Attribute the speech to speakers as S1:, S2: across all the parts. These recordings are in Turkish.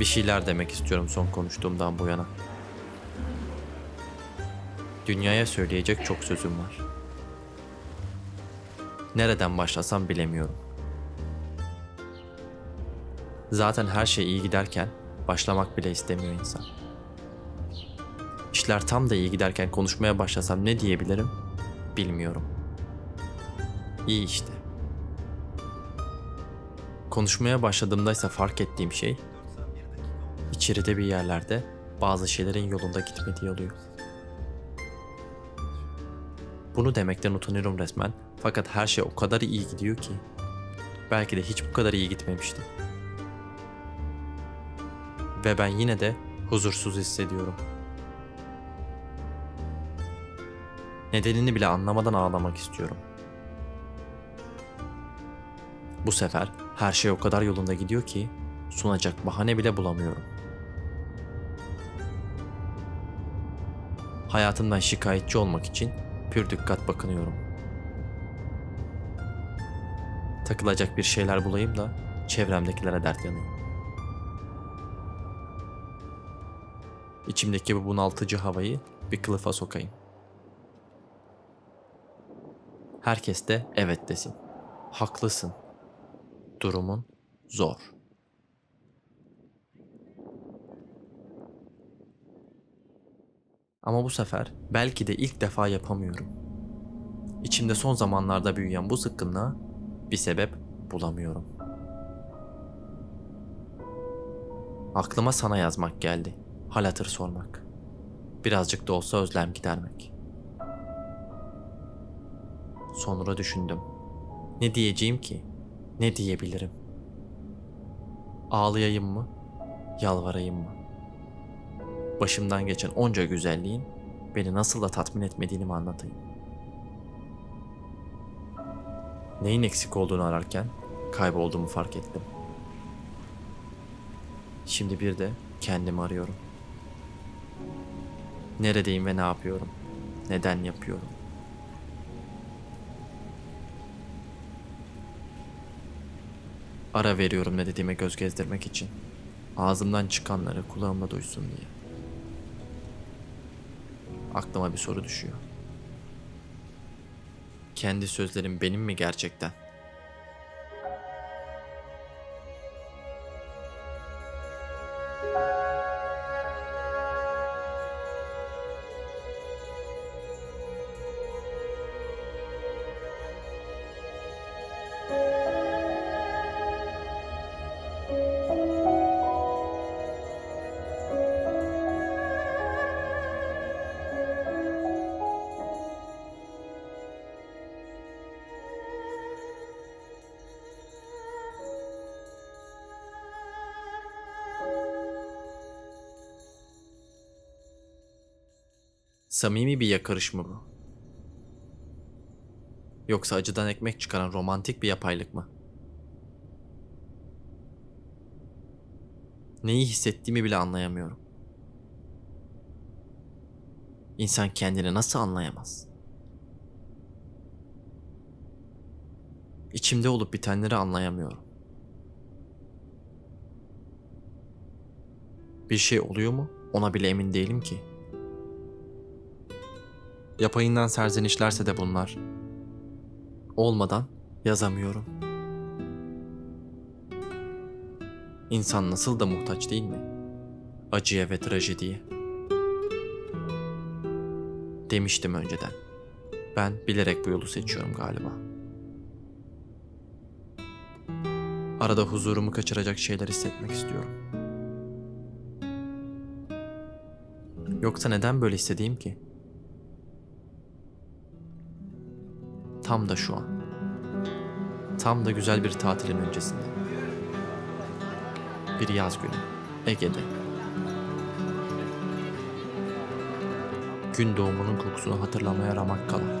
S1: Bir şeyler demek istiyorum son konuştuğumdan bu yana. Dünyaya söyleyecek çok sözüm var. Nereden başlasam bilemiyorum. Zaten her şey iyi giderken başlamak bile istemiyor insan. İşler tam da iyi giderken konuşmaya başlasam ne diyebilirim bilmiyorum. İyi işte. Konuşmaya başladığımda ise fark ettiğim şey içeride bir yerlerde bazı şeylerin yolunda gitmediği oluyor. Bunu demekten utanıyorum resmen fakat her şey o kadar iyi gidiyor ki belki de hiç bu kadar iyi gitmemişti. Ve ben yine de huzursuz hissediyorum. Nedenini bile anlamadan ağlamak istiyorum. Bu sefer her şey o kadar yolunda gidiyor ki sunacak bahane bile bulamıyorum. Hayatımdan şikayetçi olmak için pür dikkat bakınıyorum. Takılacak bir şeyler bulayım da çevremdekilere dert yanayım. İçimdeki bu bunaltıcı havayı bir kılıfa sokayım. Herkes de evet desin. Haklısın. Durumun zor. Ama bu sefer belki de ilk defa yapamıyorum. İçimde son zamanlarda büyüyen bu sıkkınlığa bir sebep bulamıyorum. Aklıma sana yazmak geldi. Hal hatır sormak. Birazcık da olsa özlem gidermek. Sonra düşündüm. Ne diyeceğim ki? Ne diyebilirim? Ağlayayım mı? Yalvarayım mı? Başımdan geçen onca güzelliğin beni nasıl da tatmin etmediğini mi anlatayım? Neyin eksik olduğunu ararken kaybolduğumu fark ettim. Şimdi bir de kendimi arıyorum. Neredeyim ve ne yapıyorum? Neden yapıyorum? Ara veriyorum ne dediğime göz gezdirmek için. Ağzımdan çıkanları kulağımda duysun diye. Aklıma bir soru düşüyor. Kendi sözlerim benim mi gerçekten? Samimi bir yakarış mı bu? Yoksa acıdan ekmek çıkaran romantik bir yapaylık mı? Neyi hissettiğimi bile anlayamıyorum. İnsan kendini nasıl anlayamaz? İçimde olup bitenleri anlayamıyorum. Bir şey oluyor mu? Ona bile emin değilim ki. Yapayından serzenişlerse de bunlar. Olmadan yazamıyorum. İnsan nasıl da muhtaç değil mi? Acıya ve trajediye. Demiştim önceden. Ben bilerek bu yolu seçiyorum galiba. Arada huzurumu kaçıracak şeyler hissetmek istiyorum. Yoksa neden böyle istediğim ki? Tam da şu an. Tam da güzel bir tatilin öncesinde. Bir yaz günü. Ege'de. Gün doğumunun kokusunu hatırlamaya ramak kalan.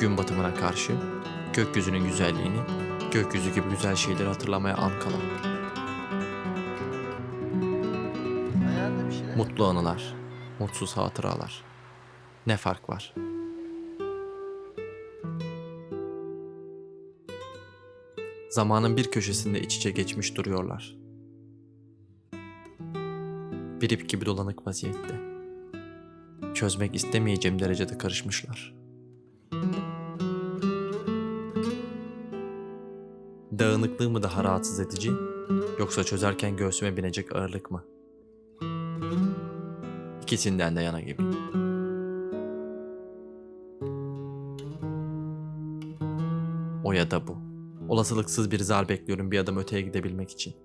S1: Gün batımına karşı gökyüzünün güzelliğini, gökyüzü gibi güzel şeyleri hatırlamaya an kalan. Mutlu anılar, mutsuz hatıralar. Ne fark var? Zamanın bir köşesinde iç içe geçmiş duruyorlar. Bir ip gibi dolanık vaziyette. Çözmek istemeyeceğim derecede karışmışlar. Dağınıklığı mı daha rahatsız edici, yoksa çözerken göğsüme binecek ağırlık mı? İkisinden de yana gibiyim. O ya da bu. Olasılıksız bir zar bekliyorum bir adım öteye gidebilmek için.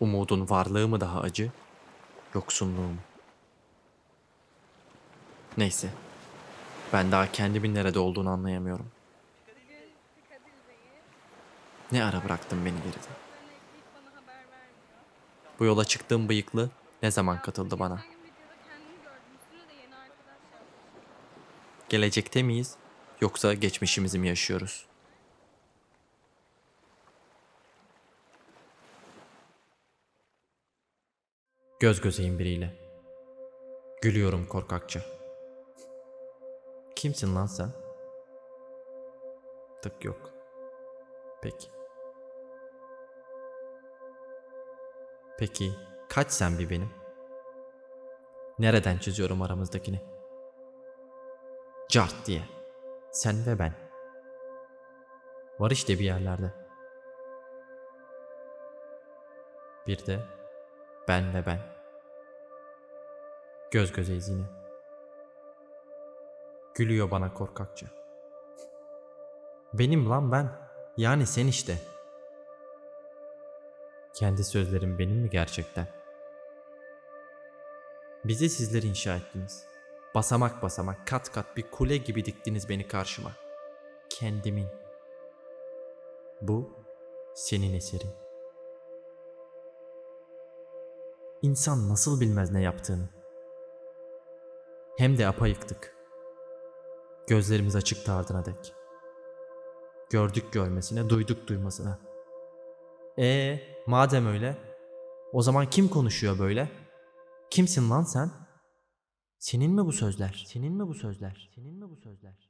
S1: Umudun varlığı mı daha acı, yoksunluğu mu? Neyse. Ben daha kendimin nerede olduğunu anlayamıyorum. Ne ara bıraktın beni geride? Bu yola çıktığım bıyıklı ne zaman katıldı bana?
S2: Geçen gün videoda kendimi gördüm. Üstüne de yeni arkadaş yaptım.
S1: Gelecekte miyiz yoksa geçmişimizi mi yaşıyoruz? Göz gözeyim biriyle. Gülüyorum korkakça. Kimsin lan sen? Tık yok. Peki. Peki kaç sen bir benim? Nereden çiziyorum aramızdakini? Cart diye. Sen ve ben. Var işte bir yerlerde. Bir de ben ve ben. Göz gözeyiz yine. Gülüyor bana korkakça. Benim lan ben. Yani sen işte. Kendi sözlerim benim mi gerçekten? Bizi sizler inşa ettiniz. Basamak basamak, kat kat bir kule gibi diktiniz beni karşıma. Kendimin. Bu senin eserin. İnsan nasıl bilmez ne yaptığını. Hem de apayıktık. Gözlerimiz açıktı ardına dek. Gördük görmesine, duyduk duymasına. E madem öyle, o zaman kim konuşuyor böyle? Kimsin lan sen? Senin mi bu sözler? Senin mi bu sözler? Senin mi bu sözler?